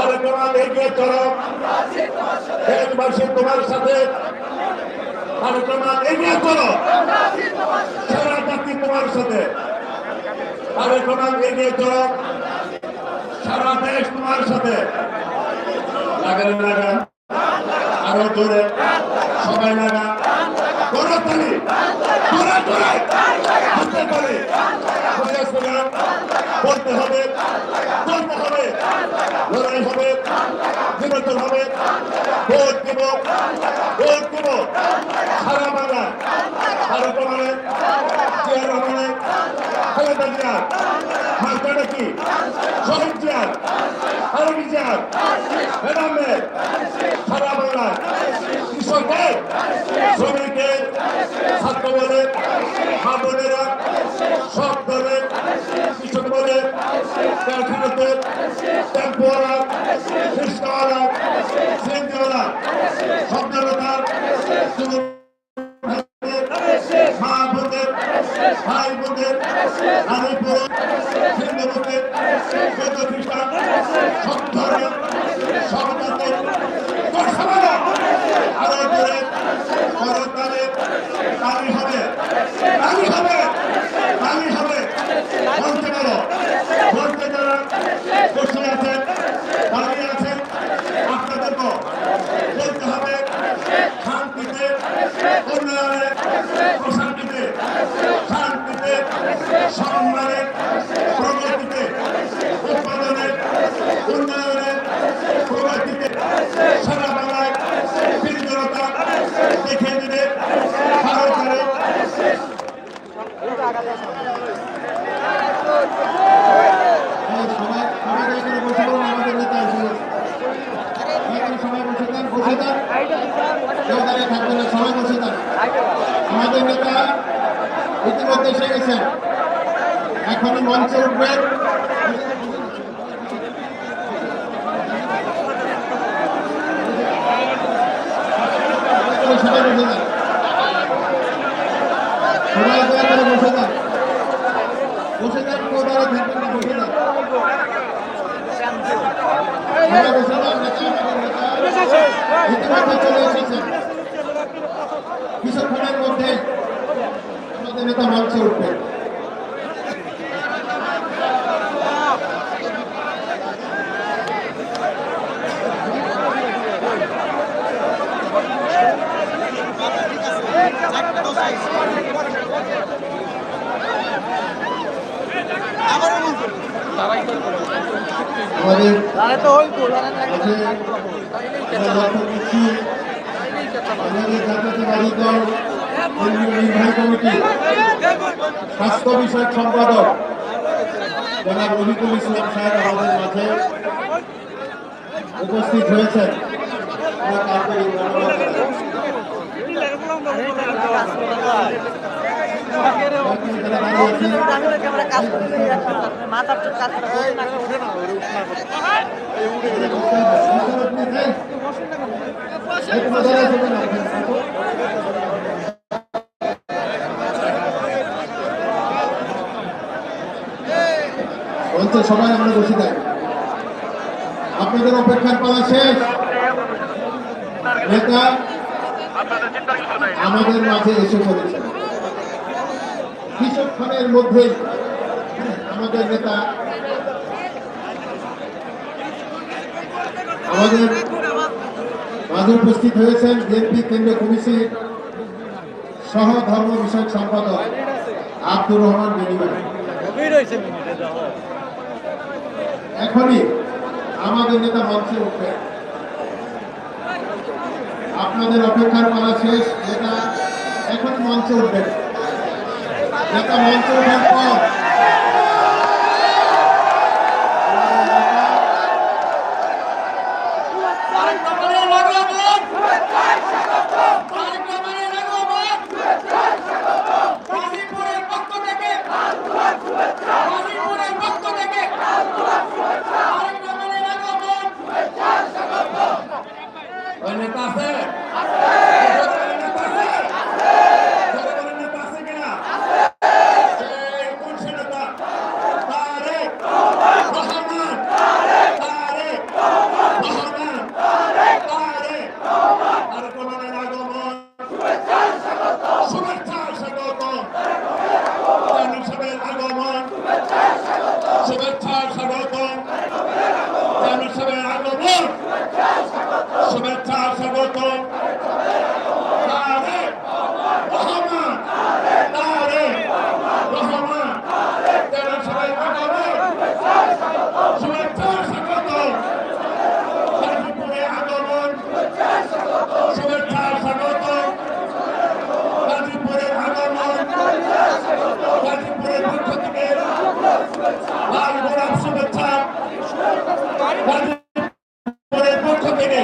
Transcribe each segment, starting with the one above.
আরে তোমার এগিয়ে চলো তোমার সাথে, আরে এগিয়ে চলো সারা জাতি তোমার সাথে। আরে তোমার এগিয়ে চলো সারা দেশ তোমার সাথে। লাগান লাগান। আরও জোরে। সবাই লাগা করো। তালি বলতে হবে চলতে হবে, লড়াই হবে নির্বাচন হবে, ভোট দিব ভোট দিব। সারা বাংলা সারা প্রমাণে জিয়ার রহমানে খালেদা জিয়ার মার্কাটা কি? শহীদ জিয়ার আরবি জিয়ার হেদামের সারা বাংলায় কৃষকের শ্রমিকের সব টেম্পোয়ালা রিক্সাওয়ালা সিএনজিওয়ালা সব জনতার যুবক মা বোনদের ভাই বোনদের নারী পুরুষ হিন্দু খ্রিস্টান সব ধর্মের সব জাতের সবাই আরও জোরে করতালে তালি হবে তালি হবে তালি হবে বলতে পারো বলতে যারা বসে আছেন দাঁড়িয়ে আছেন আপনাদেরকে বলতে হবে শান্তিতে উন্নয়নে প্রশান্তিতে শান্তিতে সম্মানে প্রগতিতে, উৎপাদনে, উন্নয়নে, প্রগতিতে, সারা বাংলায় বিন্দুরতা দেখিয়ে দিবে ভারতের। আমাদের নেতা এখানে সবাই বসে যান বসে যান কেউ দাঁড়িয়ে থাকবেন না সবাই বসে আমাদের নেতা ইতিমধ্যে এসে গেছেন। মঞ্চে উঠবেন কিছুক্ষণের মধ্যে আমাদের নেতা মঞ্চে উঠবেন আমাদের তাহলে তো হইতো লড়াই লাগে আছে দল নির্বাহী কমিটি স্বাস্থ্য বিষয়ক সম্পাদক জনাব রফিকুল ইসলাম সাহেব আমাদের মাঝে উপস্থিত হয়েছেন আমরা সবাই আমরা বসে যাই আপনাদের অপেক্ষার পালা শেষ। নেতা আমাদের মাঝে এসে পড়েছে। কিছুক্ষণের মধ্যেই আমাদের নেতা, আমাদের মাঝে উপস্থিত হয়েছেন বিএনপি কেন্দ্রীয় কমিটির সহ ধর্ম বিষয়ক সম্পাদক আব্দুর রহমান এখনই আমাদের নেতা মঞ্চে উঠবে। আপনাদের অপেক্ষার পালা শেষ, নেতা এখন মঞ্চে উঠবেন। নেতা মঞ্চে ওঠার পর ওই নেতা আছে নেতা আছে নেতা আছে কিনা সেই কোন সেনা আগমন শুভেচ্ছা স্বাগত তারেক রহমান তারেক রহমান যারা সবাই আগমন শুভেচ্ছা স্বাগত গাজীপুরে আগমন শুভেচ্ছা স্বাগত গাজীপুরে আগমন গাজীপুরের পক্ষ থেকে লাল গোলাপ শুভেচ্ছা গাজীপুরের পক্ষ থেকে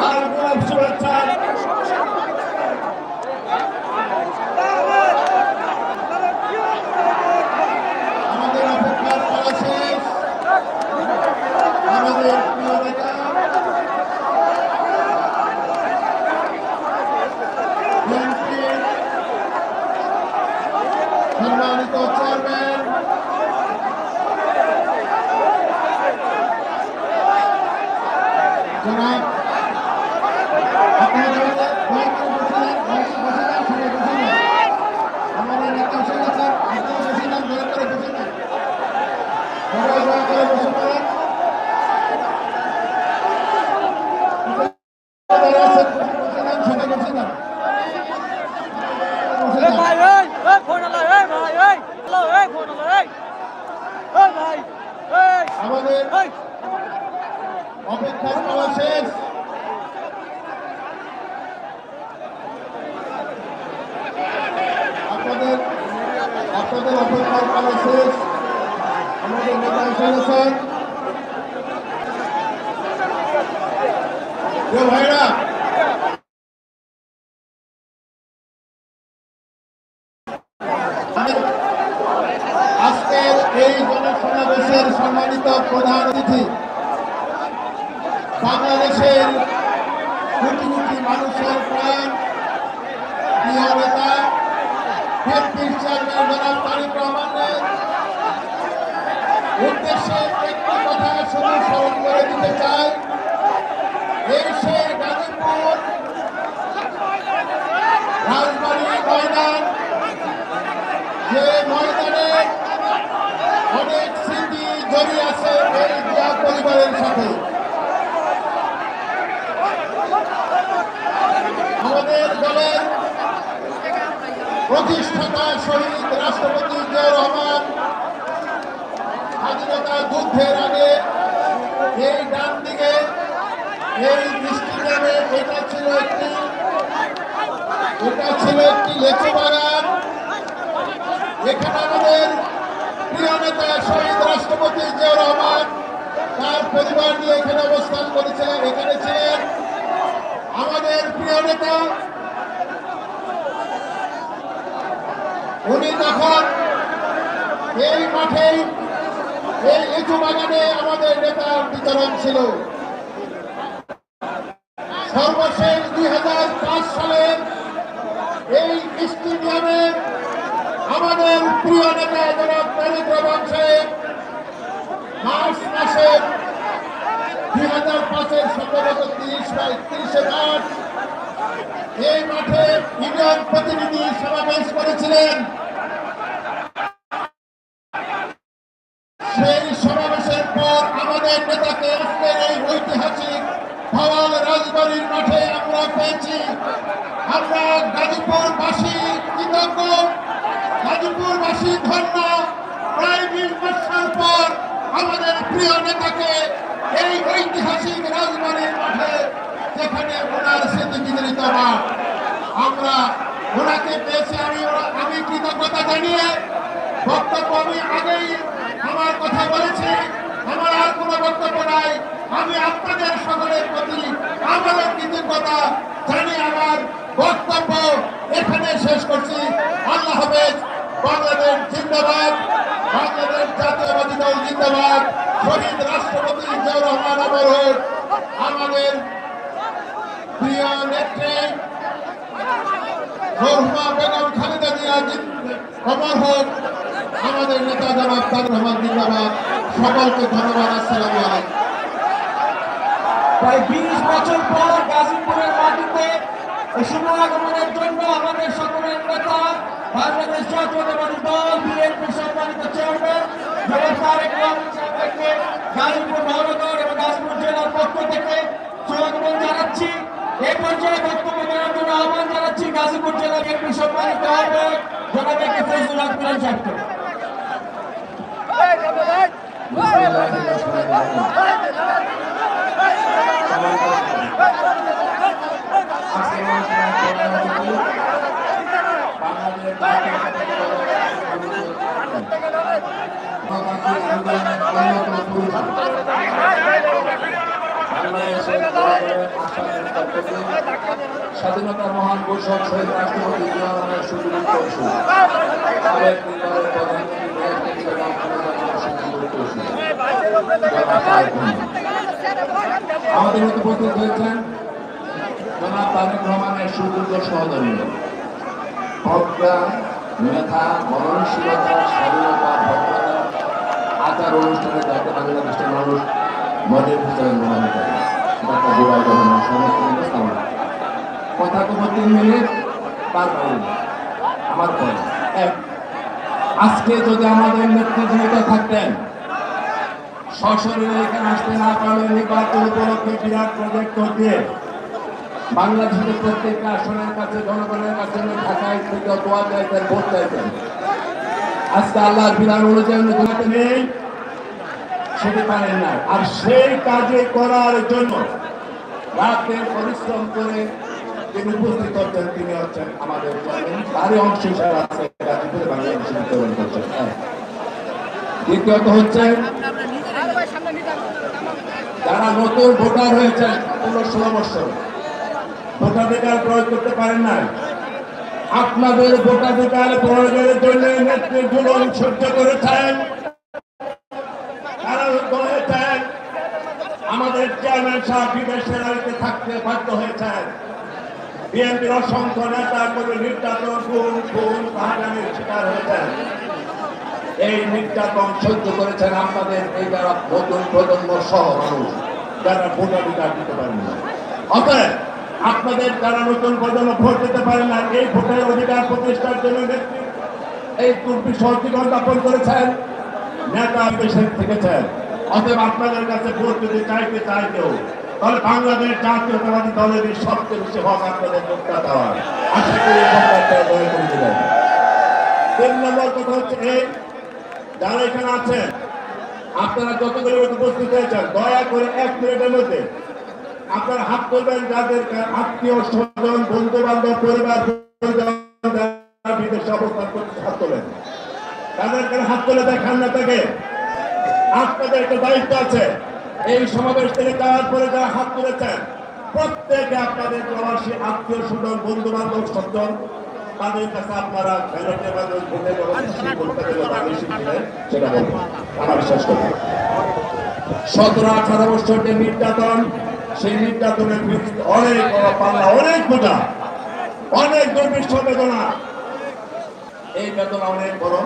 লাল গোলাপ শুভেচ্ছা আমাদের অপেক্ষার পালা শেষ আমাদের প্রিয় নেতা বিএনপির সম্মানিত চেয়ারম্যান জনাব আপনারা দয়া করে বসে যান, দয়া করে বসে যান, সবাই বসে যান। আমাদের নেতা এসে গেছেন আপনারা বসে যান দয়া করে বসে যান সবাই দয়া করে বসে পড়েন যারা আছেন, বসে যান, সবাই বসে যান। বসে এ যান। ভাই এই এ ফোন আলো এই ভাই এই হ্যালো এই ফোন আলো এই এই ভাই এই আমাদের এই অপেক্ষার পালা শেষ আপনাদের আপনাদের অপেক্ষার পালা শেষ আমাদের নেতা এসে গেছেন প্রিয় ভাইরা আজকের এই জনসমাবেশের সম্মানিত প্রধান অতিথি বাংলাদেশের কোটি কোটি মানুষের প্রাণ প্রিয় নেতা বিএনপির চেয়ারম্যান জনাব তারিক রহমানের উদ্দেশ্যে একটি কথা শুধু স্মরণ করে দিতে জিয়া আমাদের দলের প্রতিষ্ঠাতা শহীদ রাষ্ট্রপতি জিয়াউর রহমান স্বাধীনতা যুদ্ধের এই স্টেডিয়ামে এটা ছিল একটি, এটা ছিল একটি লেচু বাগান এখানে আমাদের প্রিয় নেতা শহীদ রাষ্ট্রপতি জিয়াউর রহমান তার পরিবার নিয়ে এখানে অবস্থান করেছিলেন, এখানে ছিলেন। আমাদের প্রিয় নেতা, উনি তখন এই মাঠেই এই লিচু বাগানে আমাদের নেতার বিতরণ ছিল। আমাদের প্রিয় নেতা জনাব তারেক সাহেব, মার্চ মাসে দুই হাজার পাঁচের সম্ভবত তিরিশ বা তিরিশে মার্চ এই মাঠে ইউনিয়ন প্রতিনিধি সমাবেশ করেছিলেন। সেই সমাবেশের পর আমাদের নেতাকে আজকের এই ঐতিহাসিক ভাওয়াল রাজবাড়ির মাঠে আমরা পেয়েছি। আমরা গাজীপুরবাসী কৃতজ্ঞ। গাজীপুরবাসী ধন্য। প্রায় বিশ বছর পর আমাদের প্রিয় নেতাকে এই ঐতিহাসিক রাজবাড়ির মাঠে যেখানে ওনার স্মৃতি বিজড়িত মাঠ আমরা ওনাকে পেয়েছি আমি আমি কৃতজ্ঞতা জানিয়ে বক্তব্য আমি আগেই আমার কথা বলেছি। আমার আর কোনো বক্তব্য নাই। আমি আপনাদের সকলের প্রতি আমাদের কৃতজ্ঞতা জানিয়ে আমার বক্তব্য এখানে শেষ করছি। আল্লাহ হাফেজ। বাংলাদেশ জিন্দাবাদ, বাংলাদেশ জাতীয়বাদী দল জিন্দাবাদ, শহীদ রাষ্ট্রপতি জিয়াউর রহমান অমর আমাদের প্রিয় নেত্রী মরহুমা বেগম খালেদা জিয়া অমর হোক, আমাদের নেতা জনাব তারেক রহমান জিন্দাবাদ। সকলকে ধন্যবাদ, আসসালামু আলাইকুম। প্রায় বিশ বছর পর গাজীপুরের মাটিতে এই আগমনের জন্য আমাদের সকলের নেতা বাংলাদেশ জাতীয়তাবাদী দল বিএনপির সম্মানিত চেয়ারম্যান জনাব তারেক রহমান সাহেবকে গাজীপুর মহানগর এবং গাজীপুর জেলার পক্ষ থেকে স্বাগতম জানাচ্ছি এই পর্যায়ে বক্তব্য দেওয়ার জন্য আহ্বান জানাচ্ছি গাজীপুর জেলা বিএনপির সম্মানিত আহ্বায়ক জনাব একে ফজলুল আকবর সাহেবকে Thank you. স্বাধীনতার মহান ঘোষক শহীদ রাষ্ট্রপতি খালেদা জিয়ার সুযোগ আমাদের হয়েছেন জনাব তারেক রহমানের সুযোগ্য সহধর্মী প্রজ্ঞা মেধা মননশীলতা স্বাধীনতা ভদ্রতা আচার অনুষ্ঠানে যাতে বাংলাদেশের মানুষ মনের ভিতরে মনে করে। ডাক্তার জুবাই রহমান সমস্ত ইসলাম কথা তো তিন মিনিট তারপরে আমার পরে এক, আজকে যদি আমাদের নেতৃত্ব থাকতেন, সশরীরে এখানে আসতে না পারলে নির্বাচন উপলক্ষে বিরাট প্রজেক্ট দিয়ে বাংলাদেশের প্রত্যেকটা আসনের কাছে, জনগণের কাছে আজকে আল্লাহর বিধান অনুযায়ী নেই, সেটি পারেন না আর সেই কাজে করার জন্য রাতের পরিশ্রম করে তিনি উপস্থিত হচ্ছেন, তিনি হচ্ছেন আমাদের তারই অংশ দ্বিতীয়ত হচ্ছে, যারা নতুন ভোটার হয়েছেন ষোলো বছর ভোটাধিকার প্রয়োগ করতে পারেন নাই। আপনাদের ভোটাধিকার প্রয়োগের জন্য নেতৃত্বগুলো সহ্য করেছেন। আমাদের চেয়ারম্যান থাকতে বাধ্য হয়েছেন। বিএনপির অসংখ্য নেতা করে নির্যাতন, খুন পাহাড়ের শিকার হয়েছেন। এই নির্যাতন সহ্য করেছেন আপনাদের এই যারা নতুন প্রজন্ম সহ মানুষ, যারা ভোটাধিকার দিতে পারেন অতএব আপনাদের যারা নতুন প্রজন্ম ভোট দিতে পারেন না। এই ভোটের অধিকার প্রতিষ্ঠার জন্য এই দুর্বি সহজীবন যাপন করেছেন, নেতা দেশে থেকেছেন। অতএব আপনাদের কাছে ভোট যদি চাইতে চাই কেউ, তাহলে বাংলাদেশ জাতীয়তাবাদী দলের সবচেয়ে বেশি হক আপনাদের ভোটটা দেওয়ার আশা করি দয়া করে তিন নম্বর কথা হচ্ছে এই, যারা এখানে আছেন, আপনারা যতগুলো উপস্থিত হয়েছেন, দয়া করে এক মিনিটের মধ্যে আপনারা হাত তুলবেন যাদের আত্মীয় স্বজন বন্ধু বান্ধব পরিবার বিদেশে অবস্থান করতে হাত তোলেন। তাদের হাত তুলে দেখান না তাকে। আপনাদের একটা দায়িত্ব আছে। এই সমাবেশ থেকে যাওয়ার পরে যারা হাত তুলেছেন, প্রত্যেকে আপনাদের প্রবাসী আত্মীয় স্বজন বন্ধু বান্ধব তাদের কাছে আপনারা গেলে বা বেশি সেটা আমার বিশ্বাস করি সতেরো আঠারো বছর যে নির্যাতন সেই নির্যাতনের বিরুদ্ধে অনেক পাল্লা অনেক বোঝা অনেক দুর্বিষ্ঠ বেদনা। এই বেদনা অনেক বড়,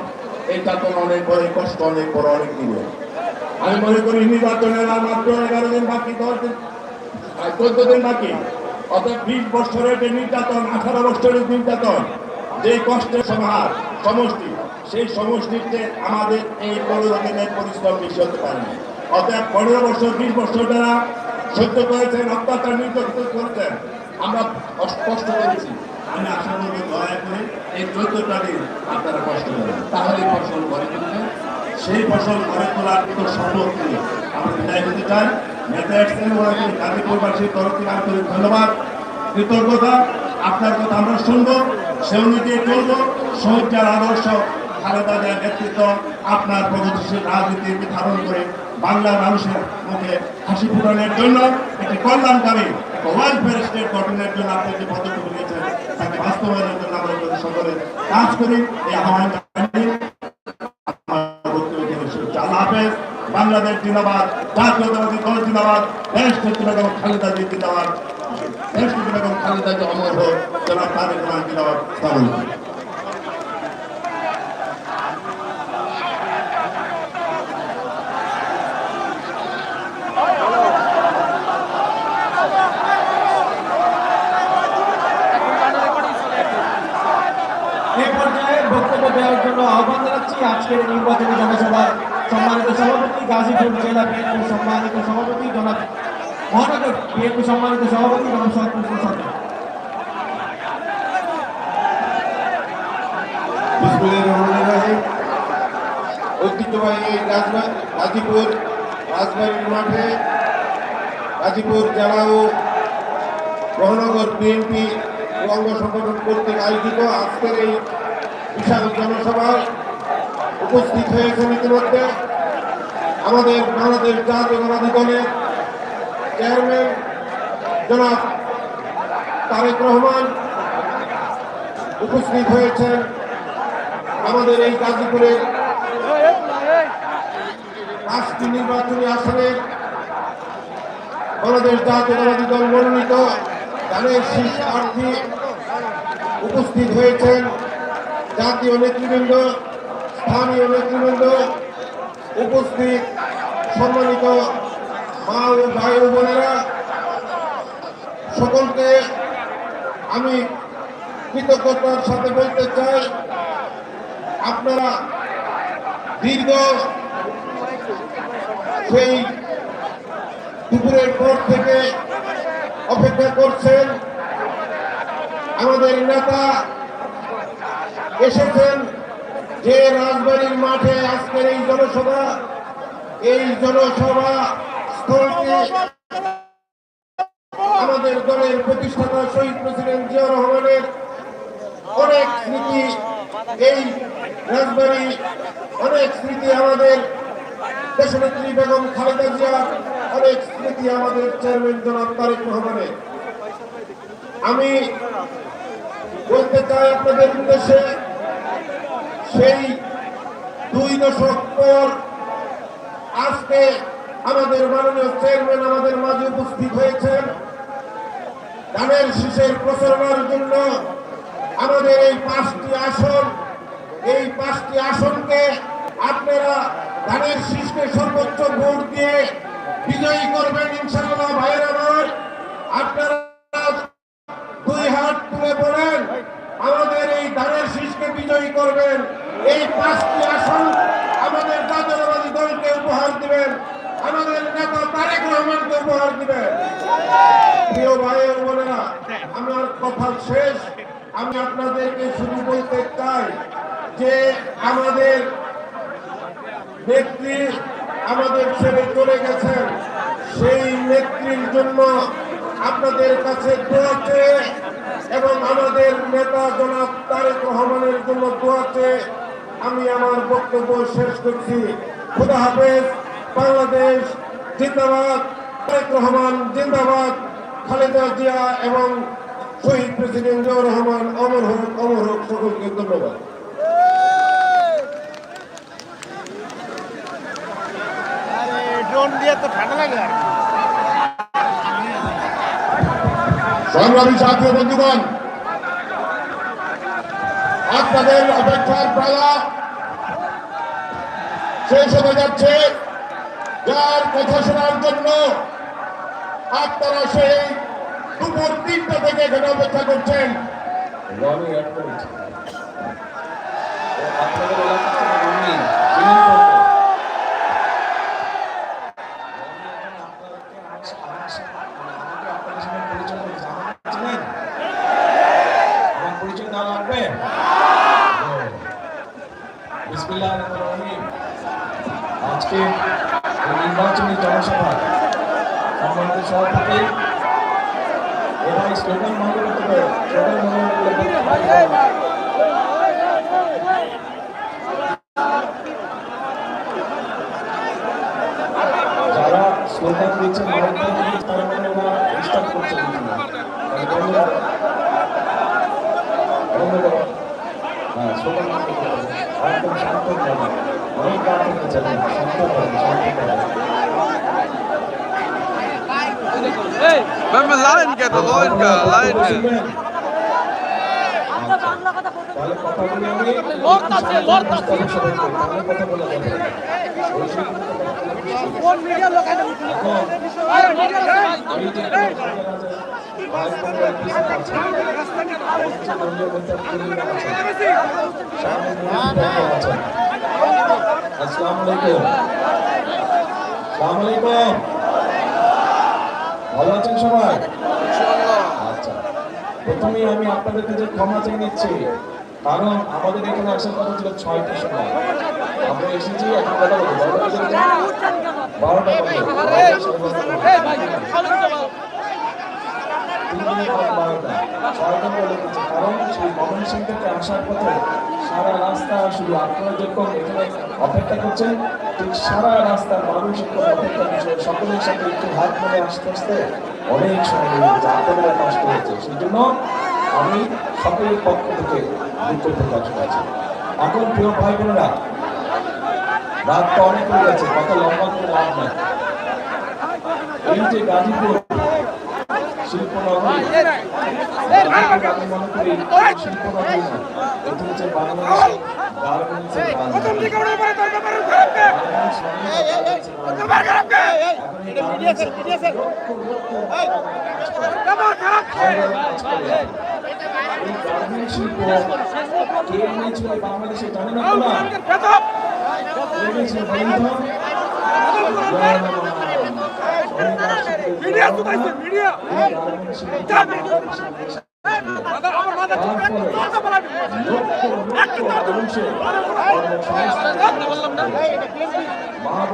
এই যাতনা অনেক বড় কষ্ট অনেক বড়, অনেক দিন আমি মনে করি নির্বাচনের আর মাত্র এগারো দিন বাকি, দশ দিন চোদ্দ দিন বাকি। অর্থাৎ বিশ বছরের যে নির্যাতন, আঠারো বছরের নির্যাতন যে কষ্টের সমাহার, সমষ্টি, সেই সমষ্টিতে আমাদের এই পনেরো দিনের পরিশ্রম বেশি হতে পারে না। অর্থাৎ পনেরো বছর, বিশ বছর যারা সহ্য করেছেন অত্যাচার নির্যাতিত করেছেন। আমরা কষ্ট করেছি। আমি আশা করি দয়া করে এই চোদ্দটা দিন আপনারা কষ্ট করেন। তাহলে ফসল ঘরে তুলবে সেই ফসল ঘরে তোলার কিন্তু সম্ভব নেই। আমরা বিদায় হতে চাই। নেতা এসছেন, ওনাকে গাজীপুরবাসীর তরফ থেকে আন্তরিক ধন্যবাদ, কৃতজ্ঞতা। আপনার কথা আমরা শুনব, সে অনুযায়ী চলবো। শহীদার আদর্শ, খালেদা নেতৃত্ব, আপনার প্রগতিশীল রাজনীতিকে ধারণ করে বাংলার মানুষের মুখে হাসি ফুটানোর জন্য একটি কল্যাণকারী ওয়েলফেয়ার স্টেট গঠনের জন্য আপনি যে পদক্ষেপ নিয়েছেন, তাকে বাস্তবায়নের জন্য আমরা যদি সকলে কাজ করি। এই বাংলাদেশ জিন্দাবাদ। জাতীয়তাবাদী দল জিন্দাবাদ। দেশ বেগম খালেদা জি জিন্দাবাদ। দেশ বেগম খালেদা জি অমর হোক। জনাব সালাম আলাইকুম। এই পর্যায়ে বক্তব্য দেওয়ার জন্য আহ্বান জানাচ্ছি আজকের নির্বাচনী জনসভার সম্মানিত সভাপতি, গাজীপুর জেলা বিএনপির সম্মানিত সভাপতি, জনাব মহানগর বিএনপি সম্মানিত সভাপতি এবং সরকার। সরকার ঐতিহ্যবাহী গাজীপুর রাজবাড়ির মাঠে গাজীপুর জেলা ও মহানগর বিএনপি অঙ্গ সংগঠন কর্তৃক আয়োজিত আজকের এই বিশাল জনসভায় উপস্থিত হয়েছেন ইতিমধ্যে আমাদের বাংলাদেশ জাতীয়তাবাদী দলের চেয়ারম্যান জনাব তারেক রহমান উপস্থিত হয়েছেন আমাদের এই গাজীপুরের পাঁচটি নির্বাচনী আসনের বাংলাদেশ জাতীয়তাবাদী দল মনোনীত দলের শীর্ষ প্রার্থী উপস্থিত হয়েছেন জাতীয় নেতৃবৃন্দ স্থানীয় নেতৃবৃন্দ উপস্থিত সম্মানিত মা ও ভাই ও বোনেরা, সকলকে আমি কৃতজ্ঞতার সাথে বলতে চাই, আপনারা দীর্ঘ সেই দুপুরের পর থেকে অপেক্ষা করছেন। আমাদের নেতা এসেছেন। যে রাজবাড়ির মাঠে আজকের এই জনসভা এই জনসভা স্থলটি আমাদের দলের প্রতিষ্ঠাতা শহীদ প্রেসিডেন্ট জিয়া রহমানের অনেক স্মৃতি, এই রাজবাড়ি অনেক স্মৃতি আমাদের। দেশনেত্রী বেগম খালেদা জিয়ার অনেক স্মৃতি আমাদের চেয়ারম্যান জনাব তারেক রহমানের। আমি বলতে চাই আপনাদের উদ্দেশ্যে সেই দুই দশক পর আজকে আমাদের মাননীয় চেয়ারম্যান আমাদের মাঝে উপস্থিত হয়েছেন। ধানের শীষের প্রচারণার জন্য আমাদের এই পাঁচটি আসন, এই পাঁচটি আসনকে আপনারা ধানের শীষকে সর্বোচ্চ ভোট দিয়ে বিজয়ী করবেন ইনশাআল্লাহ ভাইয়ের আমার। আপনারা দুই হাত তুলে বলেন, আমাদের এই ধানের শীষকে বিজয়ী করবেন। এই পাঁচটি আসন আমাদের জাতীয়তাবাদী দলকে উপহার দিবেন। আমাদের নেতা তারেক রহমানকে উপহার দিবেন। প্রিয় ভাই বোনেরা, আমার কথা শেষ। আমি আপনাদেরকে শুধু বলতে চাই যে আমাদের নেত্রী আমাদের ছেড়ে চলে গেছেন। সেই নেত্রীর জন্য আপনাদের কাছে দোয়া এবং আমাদের নেতা জনাব তারেক রহমানের জন্য দোয়া আমি আমার বক্তব্য শেষ করছি। খুদা হাফেজ বাংলাদেশ জিন্দাবাদ তারেক রহমান জিন্দাবাদ খালেদা জিয়া এবং শহীদ প্রেসিডেন্ট জিয়াউর রহমান অমর হোক অমর হোক সকলকে ধন্যবাদ। সংগ্রামী জাতীয় বন্ধুগণ আপনাদের অপেক্ষার পালা শেষ হতে যাচ্ছে। যার কথা শোনার জন্য আপনারা সেই দুপুর তিনটা থেকে এখানে অপেক্ষা করছেন। আপনাদের এলাকা থেকে রনি চিনেন তো ওকে? রনি এখন আপনাদেরকে আমার সা- আমার সা- মানে আমাকে আপনাদের সঙ্গে পরিচয় করেছে। আমাকে চিনেন? আমার পরিচয় দেওয়া লাগবে? ও। বিসমিল্লাহির রহমানির রহিম। আজকে এই নির্বাচনী জনসভা সম্মানিত সভাপতি এবার স্লোগান বন্ধ করতে হবে স্লোগান বন্ধ করতে হবে যারা স্লোগান দিচ্ছে মাইক দিয়ে তারা মানে ওরা ডিস্টার্ব করছে কিন্তু না। তাহলে বন্ধ করো। বন্ধ করো। হ্যাঁ স্লোগান বন্ধ করতে হবে। একদম শান্ত হবে অনেক রাত থেকে যাবে শান্ত হবে শান্ত হবে Hey, wenn wir leiden geht, dann leiden wir, leiden wir. শুনবেন? আমরা বাংলা কথা বলতে তাহলে কথা বলি আমি লড়তাছে, লড়তাছে। তাহলে কথা বলা যাবে না। ওই সেই কোন মিডিয়া লোক এটা আরে মিডিয়া লোক এই যে ভাই বোনরা উপস্থিত আছেন, অবশ্য বন্ধুর মধ্যে পরিবার আছেন, সামনে বন্ধু আছেন। আসসালামু আলাইকুম। আসসালামু আলাইকুম। ভালো আছেন সবাই? আচ্ছা প্রথমেই আমি আপনাদের কাছে ক্ষমা চেয়ে নিচ্ছি, কারণ আমাদের এখানে আসার কথা ছিল ছয়টার সময়। আমরা এসেছি, এখন কথা বলব। বারোটা কারণ সেই ময়মনসিং থেকে আসার পথে সারা রাস্তা আপনারা অপেক্ষা করছেন ঠিক সারা মানুষ এরকম অপেক্ষা করছে সকলের সাথে একটু হাত ধরে আসতে আসতে অনেক সময় লেগে গেছে আপনাদের কষ্ট হচ্ছে সেই জন্য আমি সকলের পক্ষ থেকে দুঃখ প্রকাশ করছি এখন প্রিয় ভাই বোনেরা রাত তো অনেক হয়ে গেছে কত লম্বা করে লাভ নাই এই যে গাজীপুর শিল্পনগরী আমি মনে করি শিল্পনগরী না এটি হচ্ছে মানে গার্মেন্টস শিল্প কে এনেছিল বাংলাদেশে জানে না তোমরা? কে এনেছিল বলুন তো? মিডিয়া শুনাইছে মিডিয়া? মাথা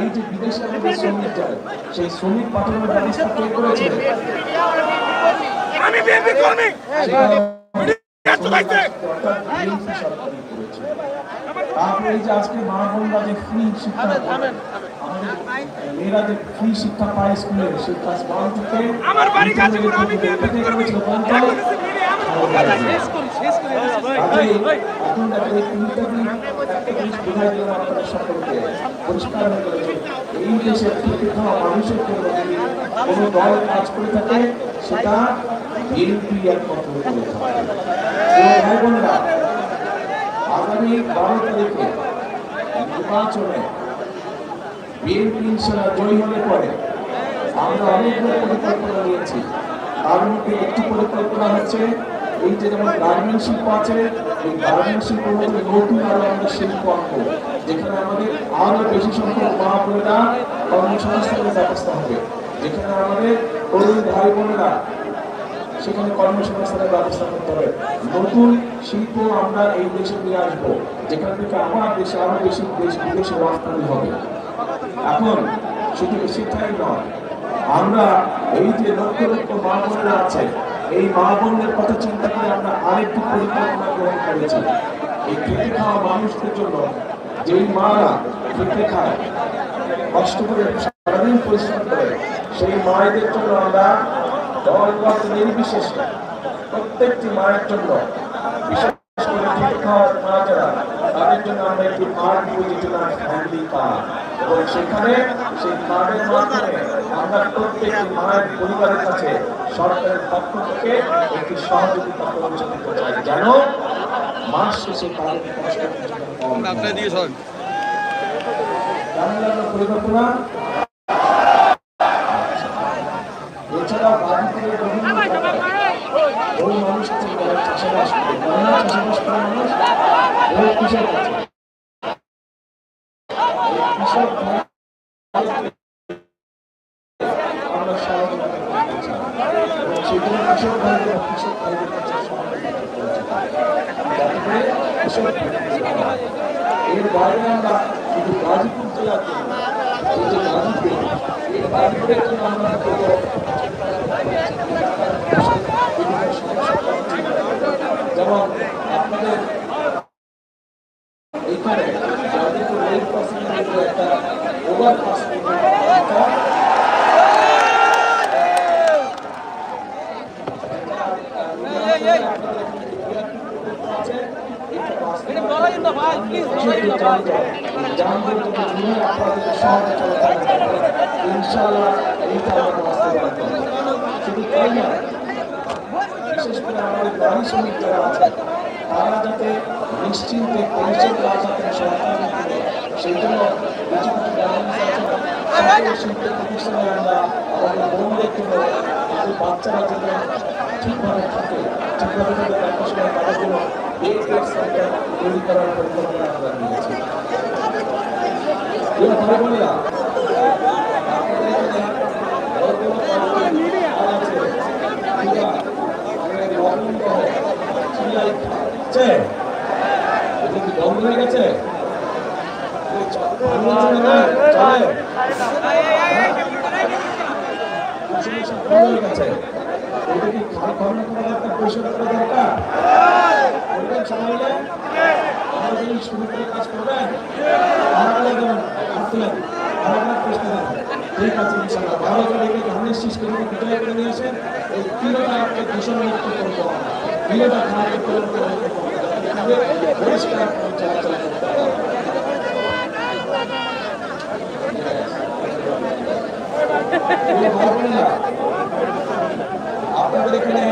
এই যে বিদেশে আমাদের শ্রমিক যায়। সেই শ্রমিক পাঠানোর ব্যবস্থা কে করেছে আমি বিএনপি কর্মী। মিডিয়া শুনাইছে অর্থাৎ বিএনপি সরকারই করেছে। তারপরে যে আজকে মা বোনরা যে ফ্রি শিক্ষা মেয়েরা যে ফ্রি শিক্ষা পায় স্কুলে ক্লাস ওয়ান থেকে আমার বাড়ি আমি এই দেশের মানুষের জন্য কোনো দল কাজ করে থাকে সেটা বিএনপি একমাত্র করে থাকে। তো ভাই বোনেরা আগামী বারো তারিখে নির্বাচনে বিএনপি ইনশাল্লাহ জয়ী হলে পরে আমরা অনেকগুলো পরিকল্পনা নিয়েছি। তার মধ্যে একটি পরিকল্পনা হচ্ছে, এই যে যেমন গার্মেন্ট শিল্প আছে, এই গার্মেন্ট শিল্প মধ্যে নতুন আরও আমাদের শিল্প আনব, যেখানে আমাদের আরও বেশি সংখ্যক মা বোনেরা কর্মসংস্থানের ব্যবস্থা হবে। যেখানে আমাদের তরুণ ভাই বোনেরা সেখানে কর্মসংস্থানের ব্যবস্থা করতে হবে। নতুন শিল্প আমরা এই দেশে নিয়ে আসব। যেখান থেকে আমার দেশে আরও বেশি দেশ বিদেশে রপ্তানি হবে। এখন শুধু সেটাই নয়, আমরা এই যে লক্ষ লক্ষ মা বোনেরা আছে, এই মা বোনদের কথা চিন্তা করে আমরা আরেকটি পরিকল্পনা গ্রহণ করেছি। এই খেটে খাওয়া মানুষদের জন্য যেই মারা খেটে খায়, কষ্ট করে সারাদিন পরিশ্রম করে, সেই মায়েদের জন্য আমরা দল মত নির্বিশেষে প্রত্যেকটি মায়ের জন্য বিশেষ করে খেটে খাওয়ার মা যারা তাদের জন্য আমরা একটি কার্ড যোজনা ফ্যামিলি কার্ড এবং সেখানে সেই কার্ডের মাধ্যমে আমরা প্রত্যেকটি মায়ের পরিবারের কাছে সরকারের পক্ষ থেকে একটি সহযোগিতা পৌঁছে দিতে চাই। যেন মাস শেষে তাদের কষ্ট পরিকল্পনা বিভিন্ন এলাকায় ওই মানুষ চাষাবাস করে চাষাবাস করে মানুষ। ওই কৃষক আছে এই কৃষক ভাইদেরকে আমরা সহযোগিতা করতে চাই এবং সেগুলো কৃষক ভাইদের কৃষক ভাইদের কাছে সহযোগিতা করতে চাই যাতে করে কৃষক ভাই এর বাইরে আমরা শুধু গাজীপুর জেলাতে এই যে গাজীপুর এই গাজীপুরের জন্য আমরা করব যেমন আপনাদের এইখানে গাজীপুর রেল ক্রসিংয়ের যে একটা ওভার ক্রসিং এটা বলাই না ভাই প্লিজ বলাই না ভাই ইনশাআল্লাহ এইটা আমরা বাস্তবায়ন করব শুধু তাই নয় বিশেষ করে আমাদের যাতে নিশ্চিন্তে পরিচয় যাতে বাচ্চারা যাতে ঠিকভাবে থাকে ঠিকভাবে তাদের ব্যবসায় করার জন্য এই ট্রেড সেন্টার তৈরি করার পরিকল্পনা আমরা নিয়েছি ভাইবোনেরা বন্ধ হয়ে গেছে চলে এটা কি খাল খনন করা দরকার পরিষ্কার করা দরকার। করবেন সবাই মিলে আমরা যদি শুরু করে কাজ করবেন। আমার দেবেন হাত তুলেন আমার প্রশ্ন দেন ঠিক আছে ইনশাআল্লাহ। ভালো করে রেখে ধানের শীষ করে বিজয় করে নিয়ে আসেন। এই তিনটা আপনি দূষণ মুক্ত করব তিনটা খারাপ করব পরিষ্কার করে চলাচল করতে হবে এগুলো ভালো আপনাদের এখানে